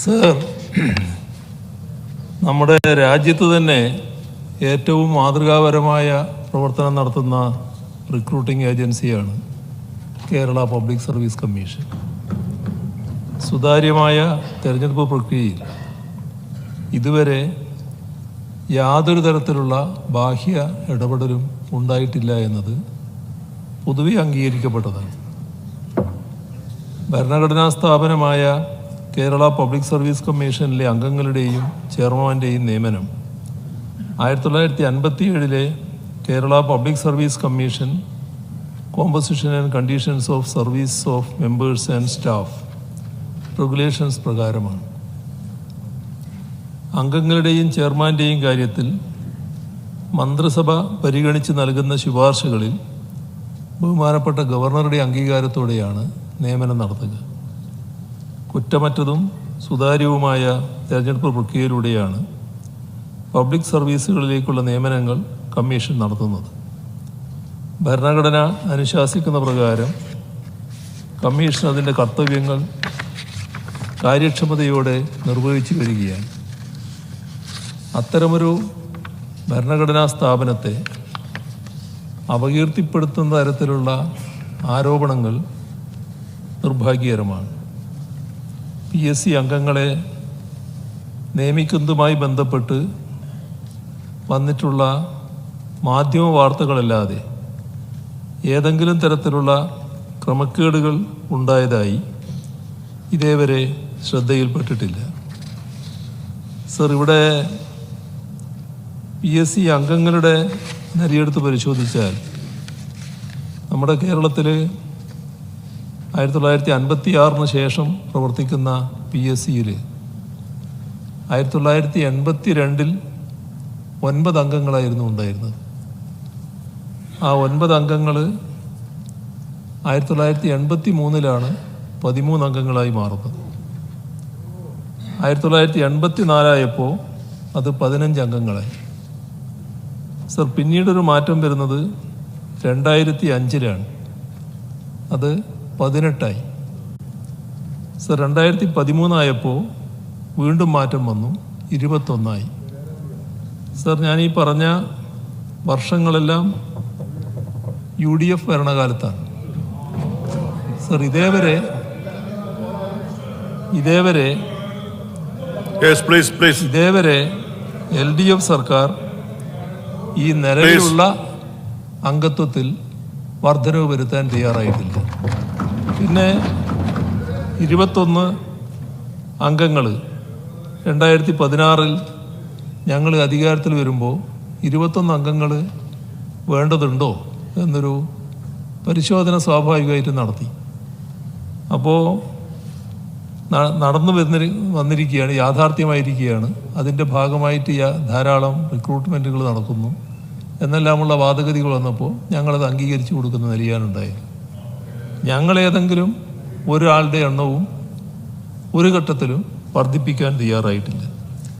Sir നമ്മുടെ രാജ്യത്ത് തന്നെ ഏറ്റവും മാതൃകാപരമായ പ്രവർത്തനം നടത്തുന്ന റിക്രൂട്ടിംഗ് ഏജൻസിയാണ് കേരള പബ്ലിക് സർവീസ് കമ്മീഷൻ സുതാര്യമായ തെരഞ്ഞെടുപ്പ് പ്രക്രിയയിൽ ഇതുവരെ യാതൊരു തരത്തിലുള്ള ബാഹ്യ ഇടപെടലും ഉണ്ടായിട്ടില്ല എന്നത് പൊതുവെ അംഗീകരിക്കപ്പെട്ടതാണ്. ഭരണഘടനാ സ്ഥാപനമായ കേരള പബ്ലിക് സർവീസ് കമ്മീഷനിലെ അംഗങ്ങളുടെയും ചെയർമാന്റെയും നിയമനം. ആയിരത്തി തൊള്ളായിരത്തി അൻപത്തി ഏഴിലെ Kerala public service commission composition and conditions of service of members and staff regulations പ്രകാരമാണ്. അംഗങ്ങളുടെയും ചെയർമാന്റെയും കാര്യത്തിൽ മന്ത്രിസഭ പരിഗണിച്ച് നൽകുന്ന ശുപാർശകളിൽ ബഹുമാനപ്പെട്ട ഗവർണറുടെ അംഗീകാരത്തോടെയാണ് നിയമനം നടത്തുക. കുറ്റമറ്റതും സുതാര്യവുമായ തെരഞ്ഞെടുപ്പ് പ്രക്രിയയിലൂടെയാണ് പബ്ലിക് സർവീസുകളിലേക്കുള്ള നിയമനങ്ങൾ കമ്മീഷൻ നടത്തുന്നത്. ഭരണഘടന അനുശാസിക്കുന്ന പ്രകാരം കമ്മീഷൻ അതിന്റെ കർത്തവ്യങ്ങൾ കാര്യക്ഷമതയോടെ നിർവഹിച്ചു വരികയാണ്. അത്തരമൊരു ഭരണഘടനാ സ്ഥാപനത്തെ അപകീർത്തിപ്പെടുത്തുന്ന തരത്തിലുള്ള ആരോപണങ്ങൾ നിർഭാഗ്യകരമാണ്. പി എസ് സി അംഗങ്ങളെ നിയമിക്കുന്നതുമായി ബന്ധപ്പെട്ട് വന്നിട്ടുള്ള മാധ്യമ വാർത്തകളല്ലാതെ ഏതെങ്കിലും തരത്തിലുള്ള ക്രമക്കേടുകൾ ഉണ്ടായതായി ഇതേവരെ ശ്രദ്ധയിൽപ്പെട്ടിട്ടില്ല. സർ ഇവിടെ പി എസ് സി അംഗങ്ങളുടെ നിരയെടുത്ത് പരിശോധിച്ചാൽ നമ്മുടെ കേരളത്തിൽ ആയിരത്തി തൊള്ളായിരത്തി അൻപത്തി ആറിന് ശേഷം പ്രവർത്തിക്കുന്ന പി എസ് സിയിൽ ആയിരത്തി തൊള്ളായിരത്തി എൺപത്തി രണ്ടിൽ ഒൻപത് അംഗങ്ങളായിരുന്നു ഉണ്ടായിരുന്നത്. ആ ഒൻപത് അംഗങ്ങൾ ആയിരത്തി തൊള്ളായിരത്തി എൺപത്തി മൂന്നിലാണ് പതിമൂന്ന് അംഗങ്ങളായി മാറുന്നത്. ആയിരത്തി തൊള്ളായിരത്തി എൺപത്തി നാലായപ്പോൾ അത് പതിനഞ്ച് അംഗങ്ങളായി. സർ പിന്നീടൊരു മാറ്റം വരുന്നത് രണ്ടായിരത്തി അഞ്ചിലാണ് അത് പതിനെട്ടായി. സർ രണ്ടായിരത്തി പതിമൂന്നായപ്പോൾ വീണ്ടും മാറ്റം വന്നു. ഇരുപത്തൊന്നായി. സർ ഞാൻ ഈ പറഞ്ഞ വർഷങ്ങളെല്ലാം യു ഡി എഫ് ഭരണകാലത്താണ്. സർ ഇതേവരെ ഇതേവരെ. ഇതേവരെ എൽ ഡി എഫ് സർക്കാർ ഈ നിലവിലുള്ള അംഗത്വത്തിൽ വർധനവ് വരുത്താൻ തയ്യാറായിട്ടില്ല. പിന്നെ ഇരുപത്തൊന്ന് അംഗങ്ങൾ രണ്ടായിരത്തി പതിനാറിൽ ഞങ്ങൾ അധികാരത്തിൽ വരുമ്പോൾ ഇരുപത്തൊന്ന് അംഗങ്ങൾ വേണ്ടതുണ്ടോ എന്നൊരു പരിശോധന സ്വാഭാവികമായിട്ട് നടത്തി. അപ്പോൾ നടന്നു വന്നി വന്നിരിക്കുകയാണ് യാഥാർത്ഥ്യമായിരിക്കുകയാണ്. അതിന്റെ ഭാഗമായിട്ട് ധാരാളം റിക്രൂട്ട്മെന്റുകൾ നടക്കുന്നു. എന്നെല്ലാമുള്ള വാദഗതികൾ വന്നപ്പോൾ ഞങ്ങളത് അംഗീകരിച്ചു കൊടുക്കുന്ന നിലയാണുണ്ടായത് ഞങ്ങൾ ഏതെങ്കിലും ഒരാളുടെ എണ്ണവും ഒരു ഘട്ടത്തിലും വർദ്ധിപ്പിക്കാൻ തയ്യാറായിട്ടില്ല.